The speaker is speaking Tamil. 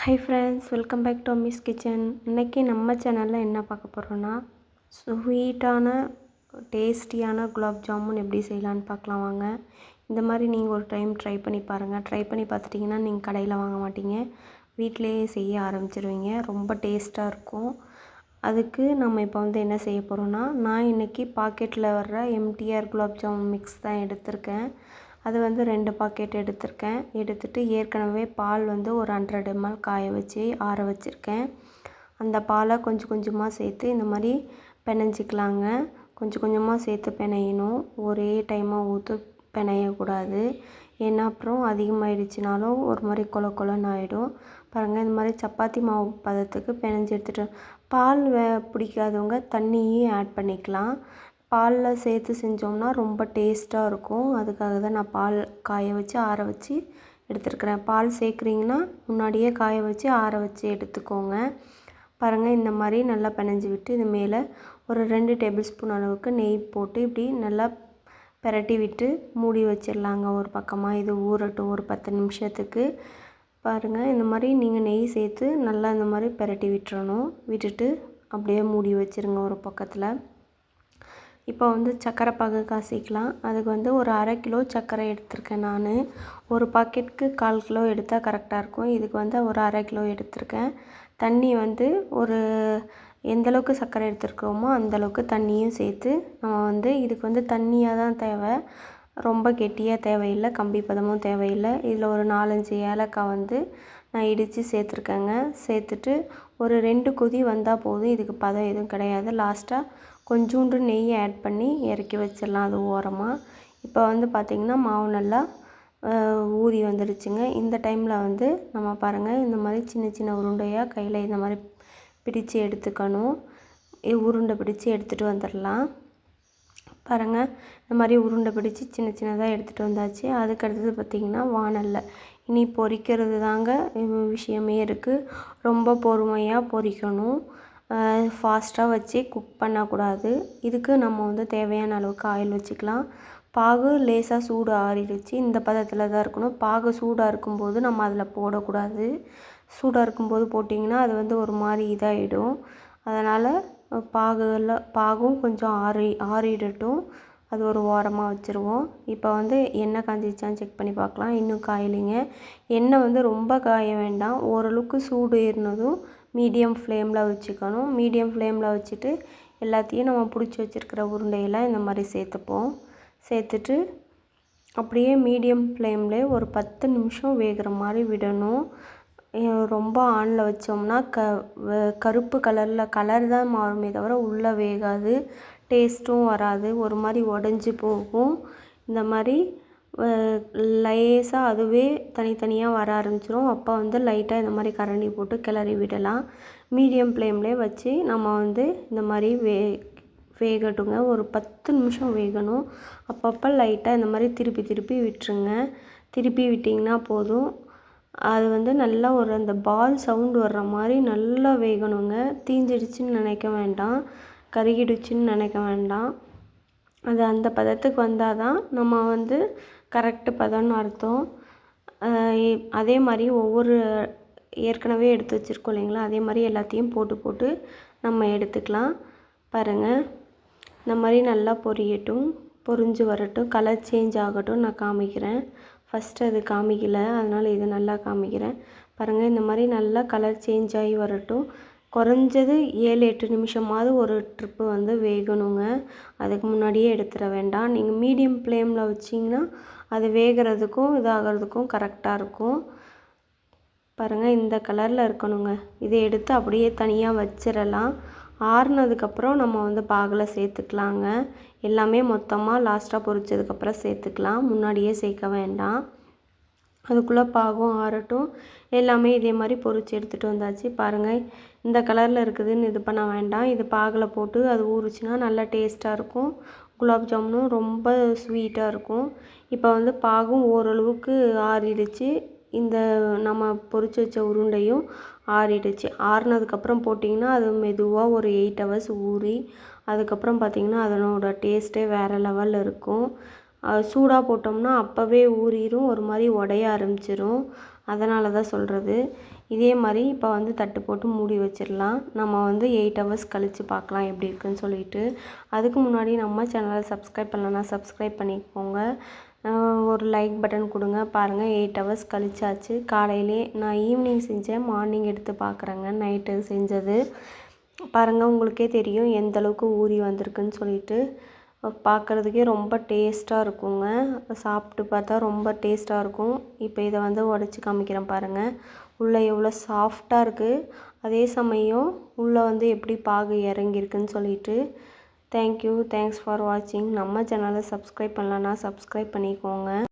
Hi friends welcome back to miss kitchen இன்றைக்கி நம்ம சேனலில் என்ன பார்க்க போகிறோன்னா ஸ்வீட்டான டேஸ்டியான குலாப் ஜாமுன் எப்படி செய்யலான்னு பார்க்கலாம் வாங்க. இந்த மாதிரி நீங்கள் ஒரு டைம் ட்ரை பண்ணி பாருங்கள் ட்ரை பண்ணி பார்த்துட்டிங்கன்னா நீங்கள் கடையில் வாங்க மாட்டீங்க. வீட்டிலேயே செய்ய ஆரம்பிச்சிருவீங்க. ரொம்ப டேஸ்ட்டாக இருக்கும். அதுக்கு நம்ம இப்போ வந்து என்ன செய்ய போகிறோன்னா நான் இன்றைக்கி பாக்கெட்டில் வர்ற எம்டிஆர் குலாப் ஜாமுன் மிக்ஸ் தான் எடுத்திருக்கேன். அது வந்து ரெண்டு பாக்கெட் எடுத்திருக்கேன். எடுத்துட்டு ஏற்கனவே பால் வந்து ஒரு ஹண்ட்ரட் எம்எல் காய வச்சு ஆற வச்சுருக்கேன். அந்த பாலை கொஞ்சம் கொஞ்சமாக சேர்த்து இந்த மாதிரி பிணைஞ்சிக்கலாங்க. கொஞ்சம் கொஞ்சமாக சேர்த்து பிணையணும். ஒரே டைமாக ஊற்று பிணையக்கூடாது. ஏன்னா அப்புறம் அதிகமாகிடுச்சினாலும் ஒரு மாதிரி கொல கொலன்னு ஆகிடும் பாருங்கள் இந்த மாதிரி சப்பாத்தி மாவு பதத்துக்கு பிணைஞ்சி எடுத்துகிட்டு பால் பிடிக்காதவங்க தண்ணியும் ஆட் பண்ணிக்கலாம். பாலில் சேர்த்து செஞ்சோம்னா ரொம்ப டேஸ்ட்டாக இருக்கும். அதுக்காக தான் நான் பால் காய வச்சு ஆற வச்சு எடுத்துருக்கிறேன். பால் சேர்க்குறீங்கன்னா முன்னாடியே காய வச்சு ஆற வச்சு எடுத்துக்கோங்க. பாருங்கள் இந்த மாதிரி நல்லா பிணைஞ்சி விட்டு இது மேலே ஒரு ரெண்டு டேபிள் ஸ்பூன் அளவுக்கு நெய் போட்டு இப்படி நல்லா பெரட்டி விட்டு மூடி வச்சிடலாங்க. ஒரு பக்கமாக இது ஊறட்டும் ஒரு பத்து நிமிஷத்துக்கு. பாருங்கள் இந்த மாதிரி நீங்கள் நெய் சேர்த்து நல்லா இந்த மாதிரி பிரட்டி விட்டுறணும். விட்டுட்டு அப்படியே மூடி வச்சுருங்க ஒரு பக்கத்தில். இப்போ வந்து சர்க்கரை பாகு காய்ச்சிக்கலாம் அதுக்கு வந்து ஒரு அரை கிலோ சர்க்கரை எடுத்திருக்கேன் நான். ஒரு பாக்கெட்டுக்கு கால் கிலோ எடுத்தால் கரெக்டாக இருக்கும். இதுக்கு வந்து ஒரு அரை கிலோ எடுத்திருக்கேன். தண்ணி வந்து ஒரு எந்தளவுக்கு சர்க்கரை எடுத்துருக்கோமோ அந்தளவுக்கு தண்ணியும் சேர்த்து நம்ம வந்து இதுக்கு வந்து தண்ணியாக தான் தேவை. ரொம்ப கெட்டியாக தேவையில்லை கம்பி பதமும் தேவையில்லை. இதில் ஒரு நாலஞ்சு ஏலக்காய் வந்து நான் இடித்து சேர்த்துருக்கேங்க. சேர்த்துட்டு ஒரு ரெண்டு கொதி வந்தால் போதும். இதுக்கு பதம் எதுவும் கிடையாது. லாஸ்ட்டாக கொஞ்சோண்டு நெய் ஆட் பண்ணி இறக்கி வச்சிடலாம். அது ஓரமாக இப்போ வந்து பார்த்திங்கன்னா மாவு நல்லா ஊறி வந்துடுச்சுங்க. இந்த டைமில் வந்து நம்ம பாருங்கள் இந்த மாதிரி சின்ன சின்ன உருண்டையாக கையில் இந்த மாதிரி பிடித்து எடுத்துக்கணும். உருண்டை பிடித்து எடுத்துகிட்டு வந்துடலாம். பாருங்கள் இந்த மாதிரி உருண்டை பிடிச்சி சின்ன சின்னதாக எடுத்துகிட்டு வந்தாச்சு. அதுக்கு அடுத்தது பார்த்திங்கன்னா வானல்ல. இனி பொரிக்கிறது தாங்க விஷயமே இருக்குது ரொம்ப பொறுமையாக பொறிக்கணும். ஃபாஸ்ட்டாக வச்சு குக் பண்ணக்கூடாது. இதுக்கு நம்ம வந்து தேவையான அளவுக்கு ஆயில் வச்சுக்கலாம். பாகு லேசாக சூடு ஆறிடுச்சு. இந்த பதத்தில் தான் இருக்கணும். பாகு சூடாக இருக்கும்போது நம்ம அதில் போடக்கூடாது. சூடாக இருக்கும்போது போட்டிங்கன்னா அது வந்து ஒரு மாதிரி இதாகிடும் அதனால் பாகுல பாகும் கொஞ்சம் ஆறி ஆறிடட்டும். அது ஒரு ஓரமாக வச்சுருவோம். இப்போ வந்து எண்ணெய் காஞ்சிச்சான்னு செக் பண்ணி பார்க்கலாம். இன்னும் காயலைங்க. எண்ணெய் வந்து ரொம்ப காய வேண்டாம். ஓரளவுக்கு சூடு ஏறினதும் மீடியம் ஃப்ளேமில் வச்சுக்கணும். மீடியம் ஃப்ளேமில் வச்சுட்டு எல்லாத்தையும் நம்ம பிடிச்சி வச்சுருக்கிற உருண்டையெல்லாம் இந்த மாதிரி சேர்த்துப்போம். சேர்த்துட்டு அப்படியே மீடியம் ஃப்ளேமில் ஒரு பத்து நிமிஷம் வேகிற மாதிரி விடணும். ரொம்ப ஆனில் வச்சோம்னா க கருப்பு கலரில் கலர் தான் மாறுமே தவிர உள்ளே வேகாது. டேஸ்ட்டும் வராது. ஒரு மாதிரி உடஞ்சி போகும். இந்த மாதிரி லேசாக அதுவே தனித்தனியாக வர ஆரம்பிச்சிரும். அப்போ வந்து லைட்டாக இந்த மாதிரி கரண்டி போட்டு கிளறி விடலாம். மீடியம் ஃப்ளேம்லே வச்சு நம்ம வந்து இந்த மாதிரி வே வேகட்டுங்க. ஒரு பத்து நிமிஷம் வேகணும். அப்பப்போ லைட்டாக இந்த மாதிரி திருப்பி திருப்பி விட்டுருங்க. திருப்பி விட்டிங்கன்னா போதும். அது வந்து நல்லா ஒரு அந்த பால் சவுண்டு வர்ற மாதிரி நல்லா வேகணுங்க. தீஞ்சிடுச்சின்னு நினைக்க வேண்டாம். கருகிடுச்சின்னு நினைக்க வேண்டாம். அது அந்த பதத்துக்கு வந்தால் தான் நம்ம வந்து கரெக்டு பதம்னு அர்த்தம். அதே மாதிரி ஒவ்வொரு ஏற்கனவே எடுத்து வச்சுருக்கோம் இல்லைங்களா? அதே மாதிரி எல்லாத்தையும் போட்டு போட்டு நம்ம எடுத்துக்கலாம். பாருங்கள் இந்த மாதிரி நல்லா பொரியட்டும். பொரிஞ்சு வரட்டும். கலர் சேஞ்ச் ஆகட்டும் நான் காமிக்கிறேன். ஃபஸ்ட்டு அது காமிக்கல. அதனால் இது நல்லா காமிக்கிறேன். பாருங்கள் இந்த மாதிரி நல்லா கலர் சேஞ்ச் ஆகி வரட்டும். குறைஞ்சது ஏழு எட்டு நிமிஷமாவது ஒரு ட்ரிப்பு வந்து வேகணுங்க. அதுக்கு முன்னாடியே எடுத்துட வேண்டாம். நீங்கள் மீடியம் ஃப்ளேமில் வச்சிங்கன்னா அது வேகிறதுக்கும் இதாகிறதுக்கும் கரெக்டாக இருக்கும். பாருங்கள் இந்த கலரில் இருக்கணுங்க. இதை எடுத்து அப்படியே தனியாக வச்சிடலாம். ஆறுனதுக்கப்புறம் நம்ம வந்து பாகில் சேர்த்துக்கலாங்க. எல்லாமே மொத்தமாக லாஸ்ட்டாக பொரிச்சதுக்கப்புறம் சேர்த்துக்கலாம். முன்னாடியே சேர்க்க வேண்டாம். அதுக்குள்ளே பாகும் ஆறட்டும். எல்லாமே இதே மாதிரி பொறிச்சு எடுத்துகிட்டு வந்தாச்சு. பாருங்கள் இந்த கலரில் இருக்குதுன்னு இது பண்ண வேண்டாம். இது பாகில் போட்டு அது ஊறுச்சுன்னா நல்லா டேஸ்ட்டாக இருக்கும். குலாப் ஜாமுனும் ரொம்ப ஸ்வீட்டாக இருக்கும். இப்போ வந்து பாகும் ஓரளவுக்கு ஆறிடுச்சு. இந்த நம்ம பொறிச்சு வச்ச உருண்டையும் ஆறிடுச்சு. ஆறுனதுக்கப்புறம் போட்டிங்கன்னா அது மெதுவாக ஒரு எயிட் ஹவர்ஸ் ஊறி அதுக்கப்புறம் பார்த்திங்கன்னா அதனோட டேஸ்ட்டே வேறு லெவலில் இருக்கும். சூடாக போட்டோம்னா அப்போவே ஊறிடும் ஒரு மாதிரி உடைய ஆரம்பிச்சிடும் அதனால தான் சொல்கிறது இதே மாதிரி இப்போ வந்து தட்டு போட்டு மூடி வச்சிடலாம். நம்ம வந்து எயிட் ஹவர்ஸ் கழித்து பார்க்கலாம் எப்படி இருக்குன்னு சொல்லிட்டு. அதுக்கு முன்னாடி நம்ம சேனலை சப்ஸ்கிரைப் பண்ணலன்னா சப்ஸ்கிரைப் பண்ணிக்கோங்க. ஒரு லைக் பட்டன் கொடுங்க. பாருங்கள் எயிட் ஹவர்ஸ் கழிச்சாச்சு. காலையிலே நான் ஈவினிங் செஞ்சேன் மார்னிங் எடுத்து பார்க்குறேங்க நைட்டு செஞ்சது. பாருங்கள் உங்களுக்கே தெரியும் எந்த அளவுக்கு ஊறி வந்திருக்குன்னு சொல்லிட்டு. பார்க்குறதுக்கே ரொம்ப டேஸ்ட்டாக இருக்குங்க. சாப்பிட்டு பார்த்தா ரொம்ப டேஸ்ட்டாக இருக்கும். இப்போ இதை வந்து உடச்சி காமிக்கிறேன் பாருங்கள் உள்ளே எவ்வளோ சாஃப்டாக இருக்குது அதே சமயம் உள்ளே வந்து எப்படி பாகு இறங்கியிருக்குன்னு சொல்லிட்டு. தேங்க்யூ தேங்க்ஸ் ஃபார் வாட்சிங் நம்ம சேனலை சப்ஸ்கிரைப் பண்ணலன்னா சப்ஸ்கிரைப் பண்ணிக்கோங்க.